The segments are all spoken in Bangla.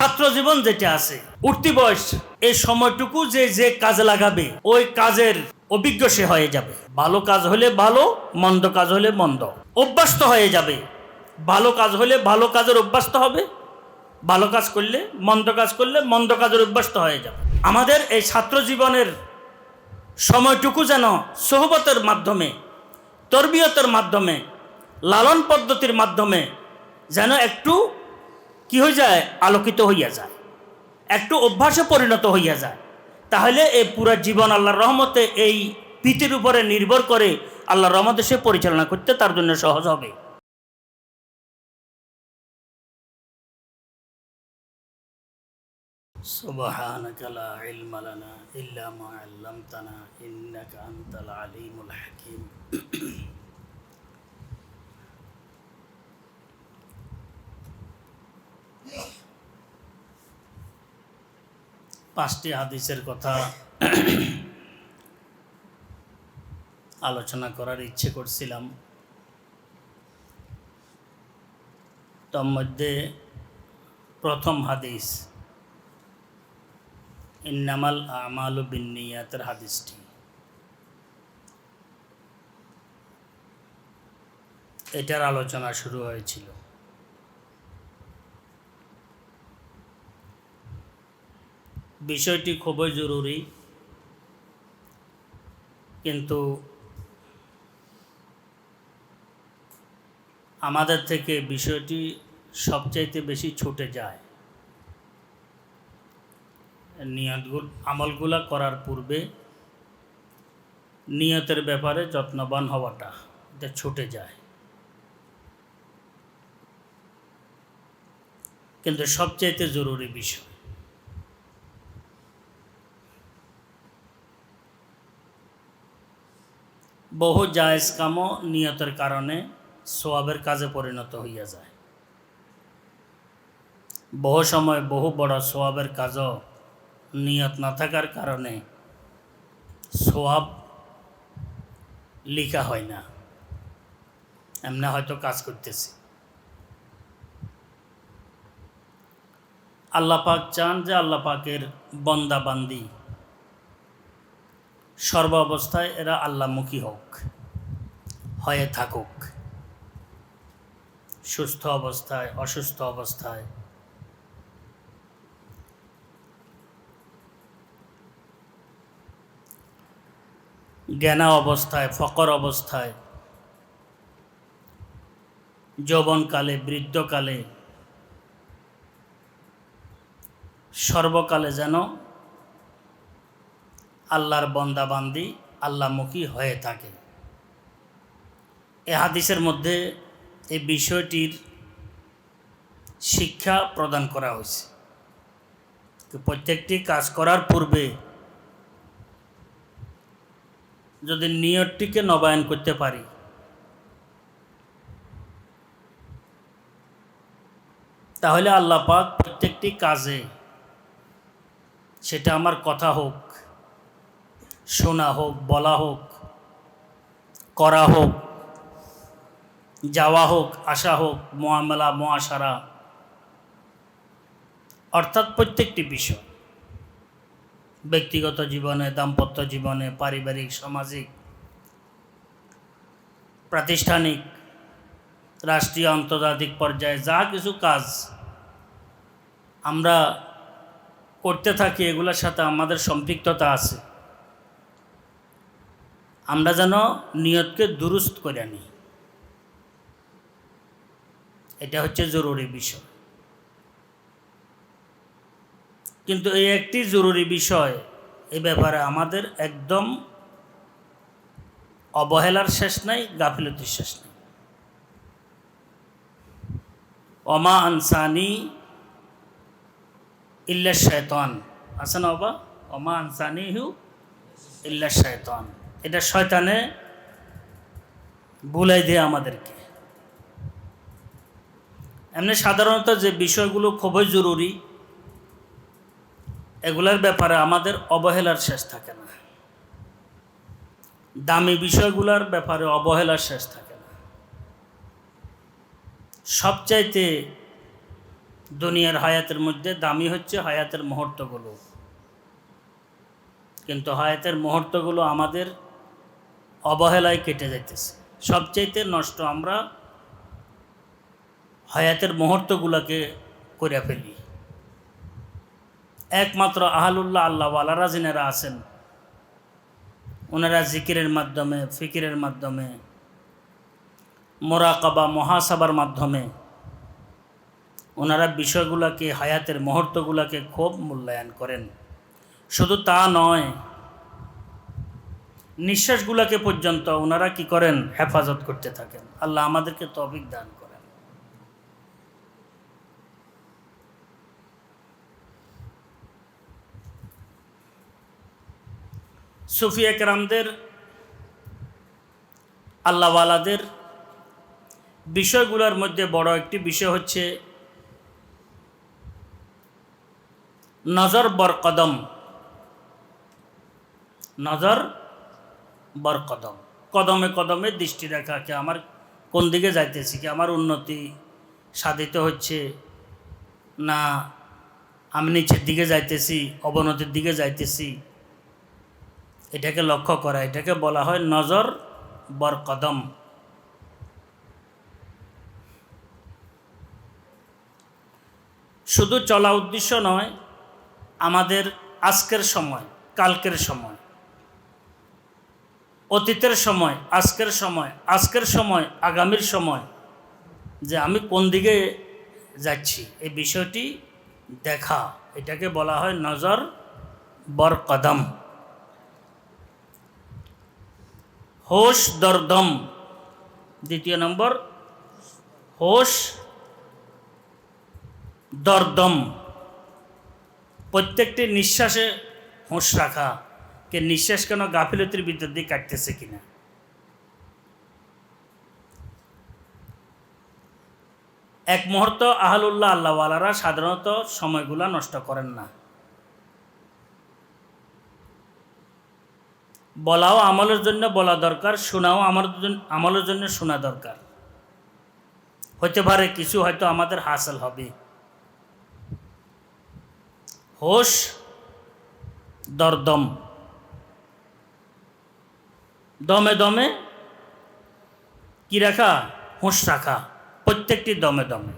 ছাত্র জীবন যেটা আছে, উঠতি বয়স, এই সময়টুকু যে যে কাজে লাগাবে, ওই কাজের অভিজ্ঞ সে হয়ে যাবে। ভালো কাজ হলে ভালো, মন্দ কাজ হলে মন্দ। অভ্যস্ত হয়ে যাবে। ভালো কাজ হলে ভালো কাজের অভ্যস্ত হবে। ভালো কাজ করলে, মন্দ কাজ করলে মন্দ কাজের অভ্যস্ত হয়ে যাবে। আমাদের এই ছাত্র জীবনের সময়টুকু যেন সোহবতের মাধ্যমে, তরবিয়তের মাধ্যমে, লালন পদ্ধতির মাধ্যমে যেন একটু কি হয়ে যায় আলোকিত হইয়া যায় একটু অভ্যাসে পরিণত হইয়া যায় তাহলে এই পুরো জীবন আল্লাহর রহমতে এই পিতির উপরে নির্ভর করে আল্লাহর রহমতে সে পরিচালনা করতে তার জন্য সহজ হবে سبحانك لا علم لنا إلا ما علمتنا إنك أنت العليم الحكيم পাঁচটি হাদিসের কথা আলোচনা করার ইচ্ছে করছিলাম। তার মধ্যে প্রথম হাদিস, ইন্নামাল আমাল বিনিয়াতের হাদিসটি। এটার আলোচনা শুরু হয়েছিল। বিষয়টি খুবই জরুরি। কিন্তু আমাদের থেকে বিষয়টি সবচাইতে বেশি ছুটে যায়। নিয়তগুলো, আমলগুলা করার পূর্বে নিয়তের ব্যাপারে যত্নবান হওয়াটা এটা ছুটে যায়। কিন্তু সবচাইতে জরুরি বিষয় বহু জায়েজ কামও নিয়তের কারণে সোয়াবের কাজে পরিণত হইয়া যায়। বহু সময় বহু বড় সোয়াবের কাজও নিয়ত না থাকার কারণে সোয়াব লিখা হয় না। এমনি হয়তো কাজ করতেছি। আল্লাহ পাক চান যে আল্লাহ পাকের বন্দা বান্দি সর্ব অবস্থায় এরা আল্লাহমুখী হোক, হয়ে থাকুক। সুস্থ অবস্থায়, অসুস্থ অবস্থায়। জ্ঞানা অবস্থায়, ফকর অবস্থায়। যৌবনকালে, বৃদ্ধকালে। সর্বকালে যেন আল্লাহর বন্দাবান্দি আল্লাহমুখী হয়ে থাকে। এ হাদিসের মধ্যে এই বিষয়টির শিক্ষা প্রদান করা হয়েছে। প্রত্যেকটি কাজ করার পূর্বে যদি নিয়তটিকে নবায়ন করতে পারি, তাহলে আল্লাহ পাক প্রত্যেকটি কাজে, সেটা আমার কথা হোক শোনা হোক, বলা হোক, করা হোক, যাওয়া হোক, আসা হোক মোয়ামেলা মোয়াশারা অর্থাৎ প্রত্যেকটি বিষয়। ব্যক্তিগত জীবনে, দাম্পত্য জীবনে, পারিবারিক, সামাজিক, প্রাতিষ্ঠানিক, রাষ্ট্রীয়, আন্তর্জাতিক পর্যায়ে যা কিছু কাজ আমরা করতে থাকি, এগুলোর সাথে আমাদের সম্পৃক্ততা আছে। আমরা যেন নিয়তকে দুরুস্ত করে নিই এটা হচ্ছে জরুরি বিষয়। কিন্তু এই একটি জরুরি বিষয়, এ ব্যাপারে আমাদের একদম অবহেলার শেষ নাই, গাফিলতির শেষ নাই। অমা আনসানি ইল্লা শয়তান। আছে না বাবা অমা আনসানি হু ইল্লা শয়তান। এটা শয়তানে বুলাই দেয় আমাদেরকে। এমনি সাধারণত যে বিষয়গুলো খুবই জরুরি, এগুলার ব্যাপারে আমাদের অবহেলার শেষ থাকে না। দামি বিষয়গুলোর ব্যাপারে অবহেলার শেষ থাকে না। সবচাইতে দুনিয়ার হায়াতের মধ্যে দামি হচ্ছে হায়াতের মুহূর্তগুলো। কিন্তু হায়াতের মুহূর্তগুলো আমাদের অবহেলায় কেটে যাইতেছে। সবচাইতে নষ্ট আমরা হায়াতের মুহূর্তগুলোকে করে ফেলি। একমাত্র আহলুল্লাহ আল্লাহওয়ালারা যিনারা আছেন, ওনারা জিকিরের মাধ্যমে, ফিকিরের মাধ্যমে, মোরাকাবা, মহাসাবার মাধ্যমে ওনারা বিষয়গুলোকে, হায়াতের মুহূর্তগুলোকে খুব মূল্যায়ন করেন। শুধু তা নয় নিঃশ্বাসগুলোকে পর্যন্ত ওনারা কি করেন? হেফাজত করতে থাকেন। আল্লাহ আমাদেরকে তবিক দান করেন। সুফি একরামদের আল্লাহওয়ালাদের বিষয়গুলোর মধ্যে বড় একটি বিষয় হচ্ছে নজর বর কদম নজর বর কদম। কদমে দৃষ্টি রাখাকে আমার কোন দিকে যাইতেছি, কি আমার উন্নতি সাধিত হচ্ছে না আমি নিচের দিকে যাইতেছি, অবনতির দিকে যাইতেছি, এটাকে লক্ষ্য করা, এটাকে বলা হয় নজর বর কদম। শুধু চলা উদ্দেশ্য নয়, আমাদের আজকের সময়, কালকের সময় অতীতের সময়, আজকের সময় আজকের সময়, আগামীর সময়, যে আমি কোন দিকে যাচ্ছি, এই বিষয়টি দেখা। এটাকে বলা হয় নজর বর কদম। হোশ দরদম দ্বিতীয় নম্বর, হোশ দরদম প্রত্যেকটি নিঃশ্বাসে হোঁশ রাখা। কে নিঃশ্বাস কেন গাফিলতির বিদ্যুৎ দিয়ে কাটতেছে কিনা? এক মুহূর্ত আহলুল্লাহ আল্লাহওয়ালারা সাধারণত সময়গুলা নষ্ট করেন না। বলাও আমলের জন্য বলা দরকার, শোনাও আমার আমলের জন্য শোনা দরকার। হতে পারে কিছু হয়তো আমাদের হাসিল হবে। হোশ, দরদম। দমে দমে কি রাখা? হোঁশ রাখা। প্রত্যেকটি দমে দমে।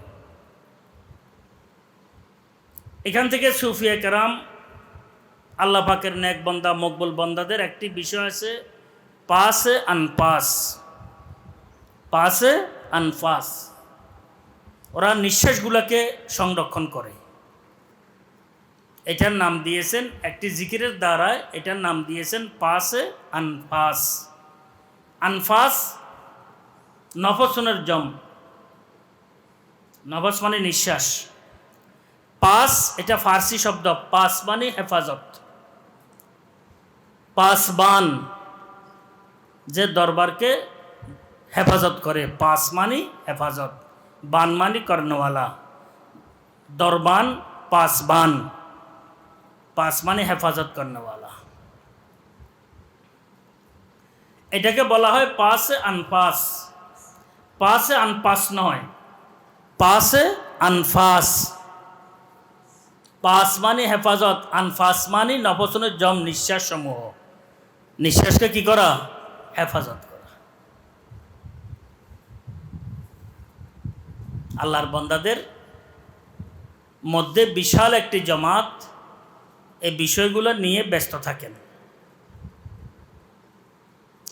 এখান থেকে সুফিয়া কারাম, আল্লাহ পাকের নেক বন্দা, মকবুল বন্দাদের একটি বিষয় আছে, পাসে আনপাস পাসে। আনফাস ওরা নিঃশ্বাসগুলোকে সংরক্ষণ করে। এটার নাম দিয়েছেন, একটি জিকিরের দ্বারা এটার নাম দিয়েছেন, পাসে আনফাস আনফাস নফসনের জম। নফস মানে নিঃশ্বাস। পাস, এটা ফার্সি শব্দ। পাস মানে হেফাজত। পাসবান, যে দরবারকে হেফাজত করে। পাস মানি হেফাজত, বান মানি কর্ণওয়ালা। দরবান, পাসবান। পাস মানে হেফাজত কর্ণওয়ালা। এটাকে বলা হয় পাস আনপাস পাস আনপাস নয়। পাসে আনফাস। পাস মানে হেফাজত আনফাস মানে নফসনের জম নিঃশ্বাস সমূহ। নিঃশ্বাসকে কি করা? হেফাজত করা। আল্লাহর বন্দাদের মধ্যে বিশাল একটি জমাত এই বিষয়গুলো নিয়ে ব্যস্ত থাকেন।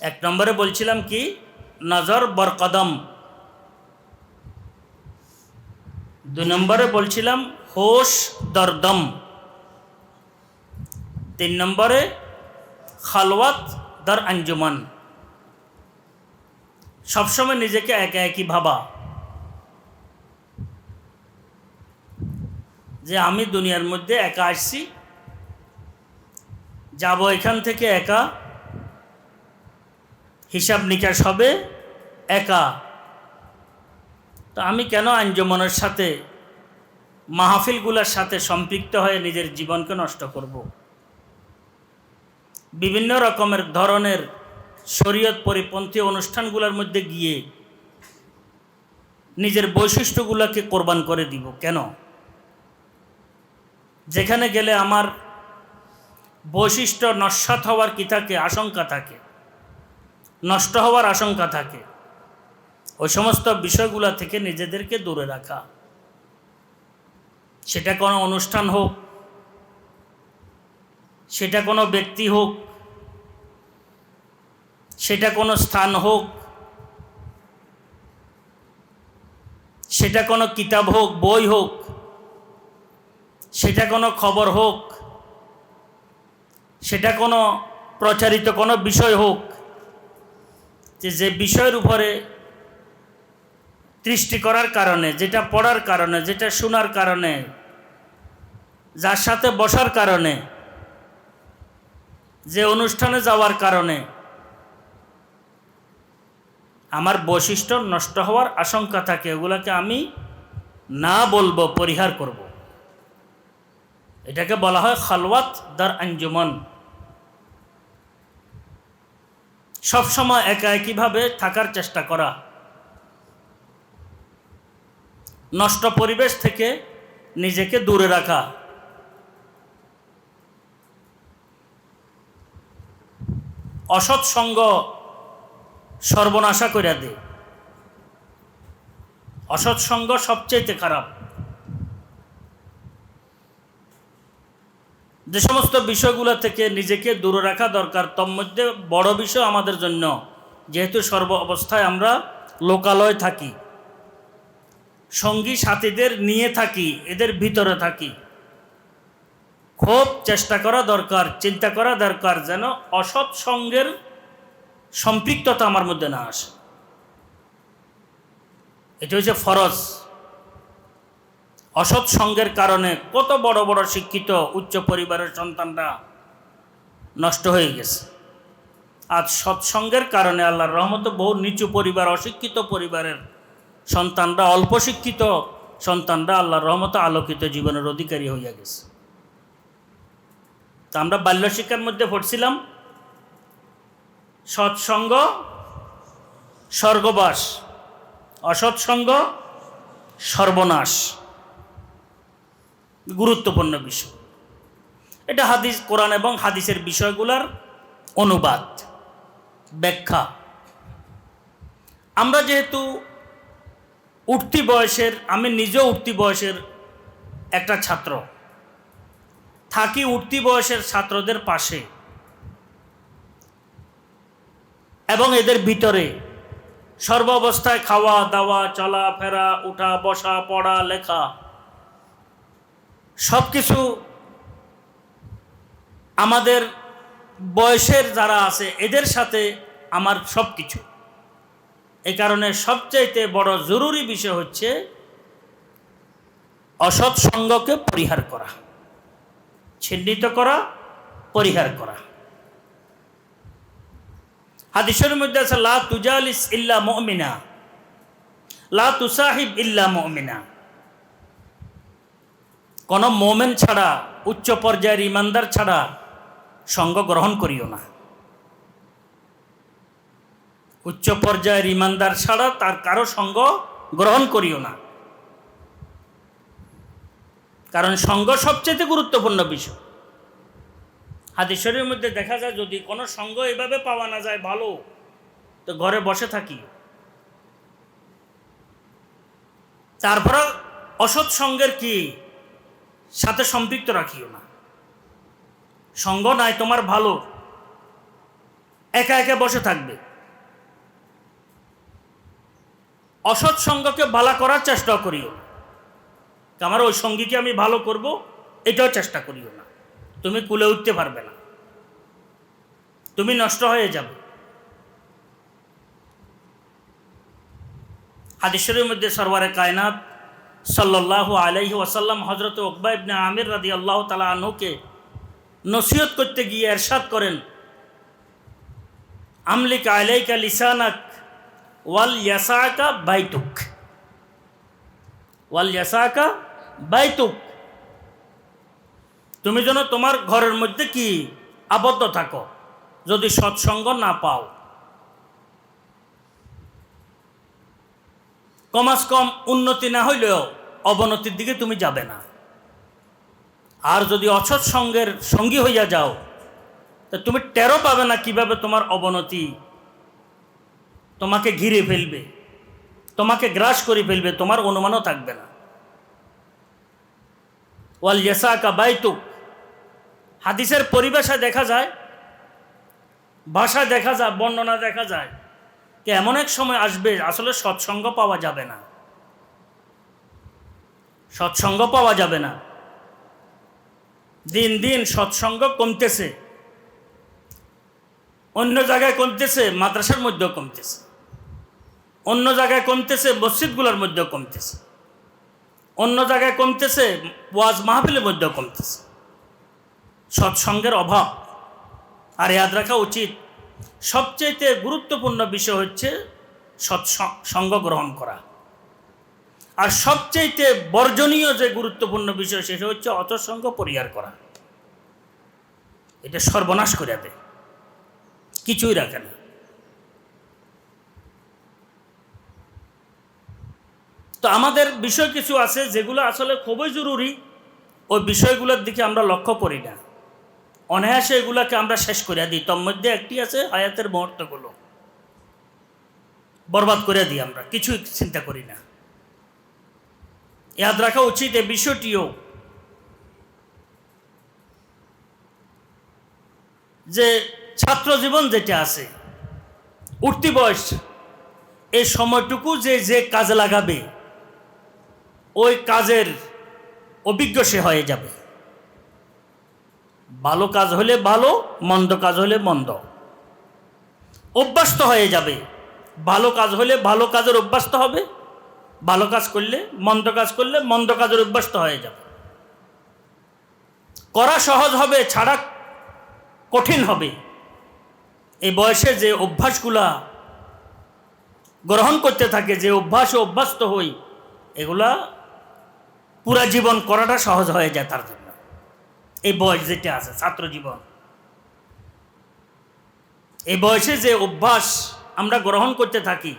এক নম্বরে বলছিলাম কি? নজর বরকদম দুই নম্বরে বলছিলাম হোশ দরদম। তিন নম্বরে খালওয়াত দর আঞ্জুমান। সবসময় নিজেকে একা একই ভাবা। যে আমি দুনিয়ার মধ্যে একা আসছি, যাব এখান থেকে একা হিসাব নিকাশ হবে একা। তো আমি কেন আঞ্জমানের সাথে, মাহফিলগুলোর সাথে সম্পৃক্ত হয়ে নিজের জীবনকে নষ্ট করব। বিভিন্ন রকমের ধরনের শরীয়ত পরিপন্থী অনুষ্ঠানগুলোর মধ্যে গিয়ে নিজের বৈশিষ্ট্যগুলোকে কোরবান করে দিব। কেন? যেখানে গেলে আমার বৈশিষ্ট্য নস্বাত হওয়ার কি থাকে আশঙ্কা থাকে? নষ্ট হওয়ার আশঙ্কা থাকে। ওই সমস্ত বিষয়গুলো থেকে নিজেদেরকে দূরে রাখা। সেটা কোনো অনুষ্ঠান হোক, সেটা কোনো ব্যক্তি হোক, সেটা কোনো স্থান হোক, সেটা কোনো কিতাব হোক, বই হোক, সেটা কোনো খবর হোক, সেটা কোনো প্রচারিত কোনো বিষয় হোক যে যে বিষয়ের উপরে দৃষ্টি করার কারণে, যেটা পড়ার কারণে, যেটা শোনার কারণে, যার সাথে বসার কারণে, যে অনুষ্ঠানে যাওয়ার কারণে আমার বৈশিষ্ট্য নষ্ট হওয়ার আশঙ্কা থাকে ওগুলোকে আমি না বলব, পরিহার করব। এটাকে বলা হয় খালওয়াত দার আঞ্জুমন সবসময় একা একইভাবে থাকার চেষ্টা করা। নষ্ট পরিবেশ থেকে নিজেকে দূরে রাখা। অসৎ সঙ্গ সর্বনাশা করে দে। অসৎ সঙ্গ সবচেয়ে খারাপ। যে সমস্ত বিষয়গুলো থেকে নিজেকে দূরে রাখা দরকার তন্মধ্যে বড় বিষয় আমাদের জন্য, যেহেতু সর্ব অবস্থায় আমরা লোকালয় থাকি। সঙ্গী সাথীদের নিয়ে থাকি, এদের ভিতরে থাকি। খুব চেষ্টা করা দরকার, চিন্তা করা দরকার যেন অসৎ সঙ্গের সম্পৃক্ততা আমার মধ্যে না আসে। এটা হচ্ছে ফরজ। অসৎ সঙ্গের কারণে কত বড় বড় শিক্ষিত উচ্চ পরিবারের সন্তানরা নষ্ট হয়ে গেছে। আজ সৎসঙ্গের কারণে আল্লাহর রহমত বহু নিচু পরিবার, অশিক্ষিত পরিবারের সন্তানরা, অল্প শিক্ষিত সন্তানরা আল্লাহর রহমত আলোকিত জীবনের অধিকারী হইয়া গেছে। তা আমরা বাল্য শিক্ষার মধ্যে পড়ছিলাম। সৎসঙ্গ স্বর্গবাস অসৎসঙ্গ সর্বনাশ। গুরুত্বপূর্ণ বিষয়। এটা হাদিস, কোরআন এবং হাদিসের বিষয়গুলোর অনুবাদ, ব্যাখ্যা। আমরা যেহেতু উঠতি বয়সের, আমি নিজেও উঠতি বয়সের একটা ছাত্র। থাকি উঠতি বয়সের ছাত্রদের পাশে। এবং এদের ভিতরে সর্বাবস্থায় খাওয়া দাওয়া চলা ফেরা উঠা বসা পড়া লেখা সব কিছু আমাদের বয়সের যারা আছে, এদের সাথে আমার সব কিছু এই কারণে সবচাইতে বড় জরুরি বিষয় হচ্ছে অসৎ সঙ্গকে পরিহার করা, ছিন্নিত করা, পরিহার করা। হাদিসের মধ্যে আছে, লা তুজালিস ইল্লা মুমিনা, লা তুসাহিব ইল্লা মুমিনা। কোনো মোমেন ছাড়া, উচ্চ পর্যায়ের ইমানদার ছাড়া সঙ্গ গ্রহণ করিও না। উচ্চ পর্যায়ের ইমানদার ছাড়া তার কারও সঙ্গ গ্রহণ করিও না। কারণ সঙ্গ সবচেয়ে গুরুত্বপূর্ণ বিষয়। হাদিসের মধ্যে দেখা যায়, যদি কোনো সঙ্গ এভাবে পাওয়া না যায় ভালো, তো ঘরে বসে থাকি। তারপরে অসৎ সঙ্গের কি? সাথে সম্পৃক্ত রাখিও না। সঙ্গ নাই, তোমার ভালো। একা একা বসে থাকবে। অসৎ সঙ্গকে ভালো করার চেষ্টা করিও আমার ওই সঙ্গীকে আমি ভালো করব, এটাও চেষ্টা করিও না। তুমি কুলে উঠতে পারবে না। তুমি নষ্ট হয়ে যাবে। হাদিসের মধ্যে সরওয়ারে কায়নাত সাল্লাহ আলাইহি ওয়াসাল্লাম হজরত ওকবা ইবনে আমির রাদি আল্লাহ তালা আনুকে নসিহত করতে গিয়ে এরশাদ করেন, আমলিক আলাইকা লিসানাক ওয়াল ইয়াসাকা বাইতুক। ওয়াল ইয়াসাকা বাইতুক। তুমি যেন তোমার ঘরের মধ্যে কি আবদ্ধ থাকো, যদি সৎসঙ্গ না পাও। কমাস কম উন্নতি না হইলেও অবনতির দিকে তুমি যাবে না। আর যদি অসৎ সঙ্গের সঙ্গী হইয়া যাও, তা তুমি টেরো পাবে না কীভাবে তোমার অবনতি তোমাকে ঘিরে ফেলবে, তোমাকে গ্রাস করে ফেলবে, তোমার অনুমানও থাকবে না। ওয়াল ইয়াসাকা বাইতুক হাদিসের পরিবেশে দেখা যায় ভাষা দেখা যায় বর্ণনা দেখা যায় যে এমন এক সময় আসবে আসলে সৎসঙ্গ পাওয়া যাবে না। সৎসঙ্গ পাওয়া যাবে না। দিন দিন সৎসঙ্গ কমতেছে। অন্য জায়গায় কমতেছে, মাদ্রাসার মধ্যেও কমতেছে। অন্য জায়গায় কমতেছে, মসজিদগুলোর মধ্যেও কমতেছে। অন্য জায়গায় কমতেছে, ওয়াজ মাহফিলের মধ্যেও কমতেছে। সৎসঙ্গের অভাব। আর ইয়াদ রাখা উচিত। সবচেয়ে গুরুত্বপূর্ণ বিষয় হচ্ছে সৎসঙ্গ গ্রহণ করা। আর সবচেয়ে বর্জনীয় যে গুরুত্বপূর্ণ বিষয় সেটা হচ্ছে অতসঙ্গ পরিহার করা। এটা সর্বনাশ করে দেয়। কিছুই রাখে না। তো আমাদের বিষয় কিছু আছে যেগুলো আসলে খুবই জরুরি। ওই বিষয়গুলোর দিকে আমরা লক্ষ্য করি না। অনায়াসে এগুলাকে আমরা শেষ করে দিই। তোর মধ্যে একটি আছে হায়াতের মুহূর্তগুলো। বরবাদ করে দিই আমরা, কিছুই চিন্তা করি না। ইয়াদ রাখা উচিত এই বিষয়টিও। যে ছাত্র জীবন যেটা আছে, উঠতি বয়স, এই সময়টুকু যে যে কাজে লাগাবে, ওই কাজের অভিজ্ঞ সে হয়ে যাবে। ভালো কাজ হলে ভালো, মন্দ কাজ হলে মন্দ। অভ্যস্ত হয়ে যাবে। ভালো কাজ হলে ভালো কাজের অভ্যস্ত হবে। ভালো কাজ করলে, মন্দ কাজ করলে মন্দ কাজের অভ্যস্ত হয়ে যাবে। করা সহজ হবে, ছাড়া কঠিন হবে। এই বয়সে যে অভ্যাসগুলা গ্রহণ করতে থাকে, যে অভ্যাসে অভ্যস্ত হই, এগুলা পুরা জীবন করাটা সহজ হয়ে যায় তার জন্য। এই বয়স যেটা আছে, ছাত্র জীবন। এই বয়সে যে অভ্যাস আমরা গ্রহণ করতে থাকি,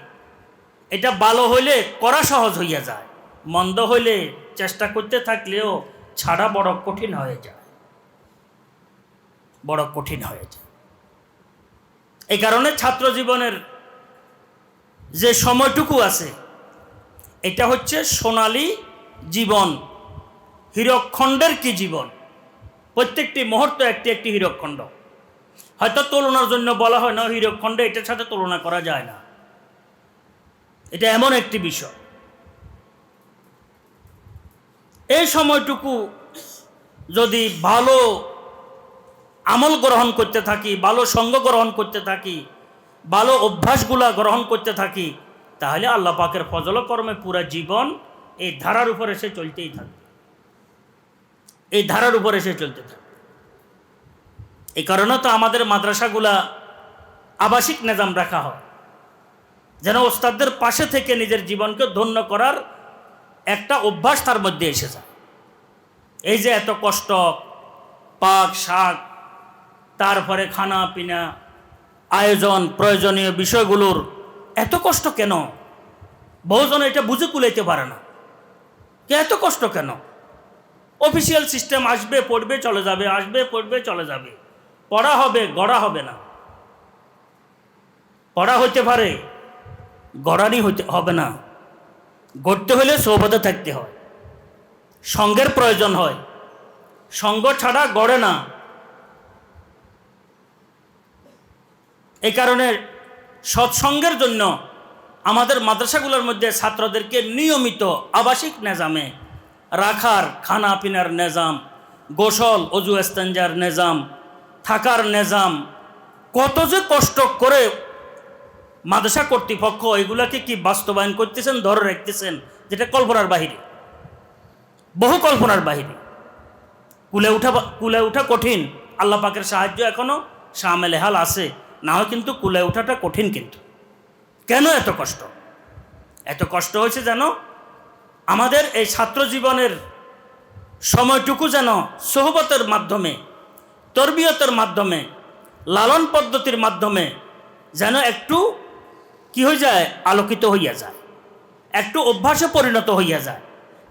এটা ভালো হইলে করা সহজ হইয়া যায়। মন্দ হইলে চেষ্টা করতে থাকলেও ছাড়া বড় কঠিন হয়ে যায়। বড় কঠিন হয়ে যায়। এই কারণে ছাত্র জীবনের যে সময়টুকু আছে, এটা হচ্ছে সোনালী জীবন। হীরকখণ্ডের কি জীবন? প্রত্যেকটি মুহূর্ত একটি একটি হীরকখণ্ড। হয়তো তুলনার জন্য বলা হয়, না, হীরকখণ্ড এটার সাথে তুলনা করা যায় না। এটা এমন একটি বিষয়। এই সময়টুকু যদি ভালো আমল গ্রহণ করতে থাকি, ভালো সঙ্গ গ্রহণ করতে থাকি, ভালো অভ্যাসগুলা গ্রহণ করতে থাকি, তাহলে আল্লাহ পাকের ফজল কর্মে পুরা জীবন এই ধারার উপর এসে চলতেই থাকবে। এই ধারার উপর এসে চলতে থাকে। এই কারণে তো আমাদের মাদ্রাসাগুলা আবাসিক নিজাম রাখা হয়। যেন ওস্তাদদের পাশে থেকে নিজের জীবনকে ধন্য করার একটা অভ্যাস তার মধ্যে এসে যায়। এই যে এত কষ্ট, পাক, শাক, তারপরে খানা পিনা, আয়োজন, প্রয়োজনীয় বিষয়গুলোর এত কষ্ট কেন? বহুজন এটা বুঝে কুলাইতে পারে না। কে এত কষ্ট কেন? অফিসিয়াল সিস্টেম আসবে, পড়বে, চলে যাবে, আসবে, পড়বে, চলে যাবে। পড়া হবে, গড়া হবে না। পড়া হইতে পারে, গড়ানি হইতে, হবে না। গড়তে হলে সৌবতে থাকতে হয়। সঙ্গের প্রয়োজন হয়। সঙ্গ ছাড়া গড়ে না। এই কারণে সৎসঙ্গের জন্য আমাদের মাদ্রাসাগুলোর মধ্যে ছাত্রদেরকে নিয়মিত আবাসিক নেজামে রাখার খানা পিনার নেজাম, গোসল, অজু এস্তেঞ্জার নেজাম, থাকার নেজাম, কত যে কষ্ট করে মাদ্রাসা কর্তৃপক্ষ এগুলাকে কি বাস্তবায়ন করতেছেন, ধরে রাখতেছেন, যেটা কল্পনার বাহিরে। বহু কল্পনার বাহিরে। কুলে উঠা কুলে উঠা কঠিন। আল্লাহ পাকের সাহায্য এখনও সামেলে হাল আছে। না হয় কিন্তু কুলে ওঠাটা কঠিন কিন্তু। কেন এত কষ্ট? এত কষ্ট হয়েছে যেন আমাদের এই ছাত্র জীবনের সময়টুকু যেন সোহবতের মাধ্যমে, তরবিয়তের মাধ্যমে, লালন পদ্ধতির মাধ্যমে যেন একটু কি হয়ে যায়, আলোকিত হইয়া যায়, একটু অভ্যাসে পরিণত হইয়া যায়।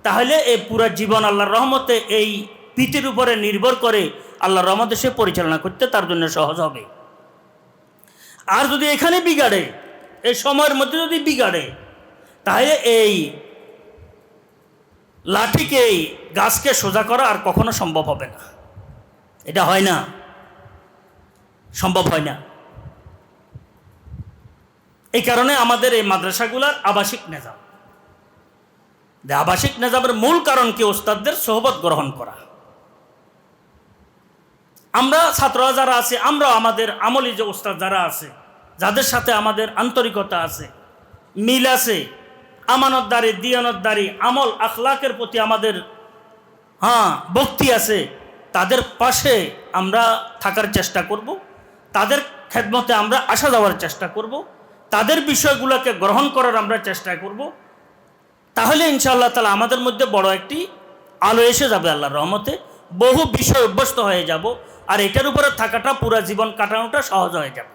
তাহলে এই পুরো জীবন আল্লাহর রহমতে এই ভীতির উপরে নির্ভর করে আল্লাহ রহমতে সে পরিচালনা করতে তার জন্য সহজ হবে। আর যদি এখানে বিগাড়ে, এই সময়ের মধ্যে যদি বিগাড়ে, তাহলে এই লাঠিকে এই গাছকে সোজা করা আর কখনো সম্ভব হবে না। এটা হয় না। সম্ভব হয় না। এই কারণে আমাদের এই মাদ্রাসাগুলার আবাসিক নিজাম। আবাসিক নিজামের মূল কারণ কি ওস্তাদদের সোহবত গ্রহণ করা। আমরা ছাত্ররা যারা আছে, আমরা আমাদের আমলি যে ওস্তাদ যারা আছে, যাদের সাথে আমাদের আন্তরিকতা আছে, মিল আছে আমানতদারি, দিয়ানতদারি, আমল, আখলাকের প্রতি আমাদের হ্যাঁ ভক্তি আছে, তাদের পাশে আমরা থাকার চেষ্টা করব, তাদের খেদমতে আমরা আসা যাওয়ার চেষ্টা করব, তাদের বিষয়গুলোকে গ্রহণ করার আমরা চেষ্টা করব, তাহলে ইনশাআল্লাহ তালা আমাদের মধ্যে বড় একটি আলো এসে যাবে আল্লাহর রহমতে, বহু বিষয় অভ্যস্ত হয়ে যাব, আর এটার উপরে থাকাটা পুরো জীবন কাটানোটা সহজ হয়ে যাবে।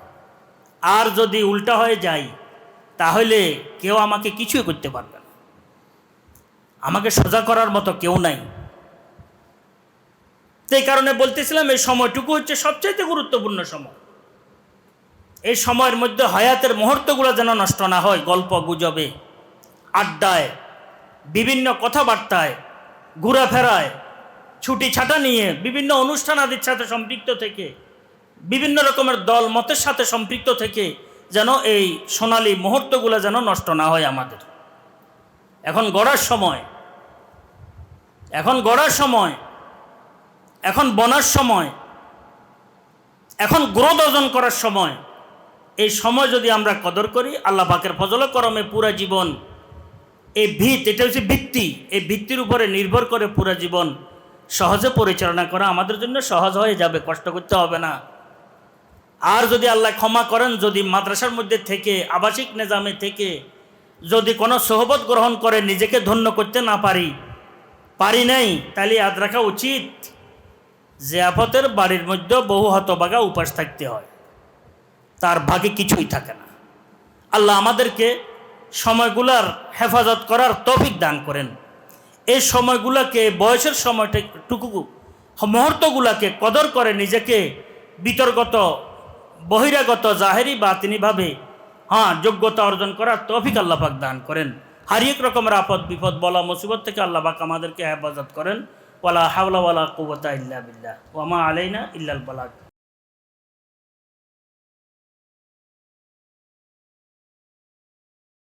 আর যদি উল্টা হয়ে যায় তাহলে কেউ আমাকে কিছুই করতে পারবে না। আমাকে সোজা করার মতো কেউ নাই। সেই কারণে বলতেছিলাম, এই সময়টুকু হচ্ছে সবচাইতে গুরুত্বপূর্ণ সময়। এই সময়ের মধ্যে হায়াতের মুহূর্তগুলো যেন নষ্ট না হয়, গল্প, গুজবে, আড্ডায়, বিভিন্ন কথাবার্তায়, ঘোরাফেরায়, ছুটি ছাটা নিয়ে, বিভিন্ন অনুষ্ঠান আদির সাথে সম্পৃক্ত থেকে, বিভিন্ন রকমের দল মতের সাথে সম্পৃক্ত থেকে যেন এই সোনালি মুহূর্তগুলো যেন নষ্ট না হয় আমাদের। এখন গড়ার সময়। এখন গড়ার সময়। এখন বনার সময়। এখন গ্রোথ অর্জন করার সময়। এই সময় যদি আমরা কদর করি, আল্লাহ পাকের ফজল করমে পুরা জীবন। এই ভিত, এটা হচ্ছে ভিত্তি। এই ভিত্তির উপরে নির্ভর করে পুরা জীবন সহজে পরিচালনা করা আমাদের জন্য সহজ হয়ে যাবে, কষ্ট করতে হবে না। আর যদি আল্লাহ ক্ষমা করেন, যদি মাদ্রাসার মধ্যে থেকে, আবাসিক নিজামে থেকে যদি কোনো সহবত গ্রহণ করে, নিজেকে ধন্য করতে না পারি পারি নাই, তাহলে ইয়াদ রাখা উচিত। যে আফতের বাড়ির মধ্যে বহু হতবাগা উপাস থাকতে হয়। তার ভাগে কিছুই থাকে না। আল্লাহ আমাদেরকে সময়গুলার হেফাজত করার তফিক দান করেন। এই সময়গুলোকে, বয়সের সময়টুকু, মুহূর্তগুলোকে কদর করে নিজেকে বিতর্গত বহিরাগত জাহেরি বা তিনিভাবে হ্যাঁ যোগ্যতা অর্জন করার তৌফিক আল্লাপাক দান করেন। হারিয়েক রকমের আপদ বিপদ বলা মুসিবত থেকে আল্লাপাক আমাদেরকে হেফাজত করেন। ওয়ালা হাওলা ওয়ালা কুবতা ইল্লা বিল্লাহ। ওয়ামা আলাইনা ইল্লাল বালাক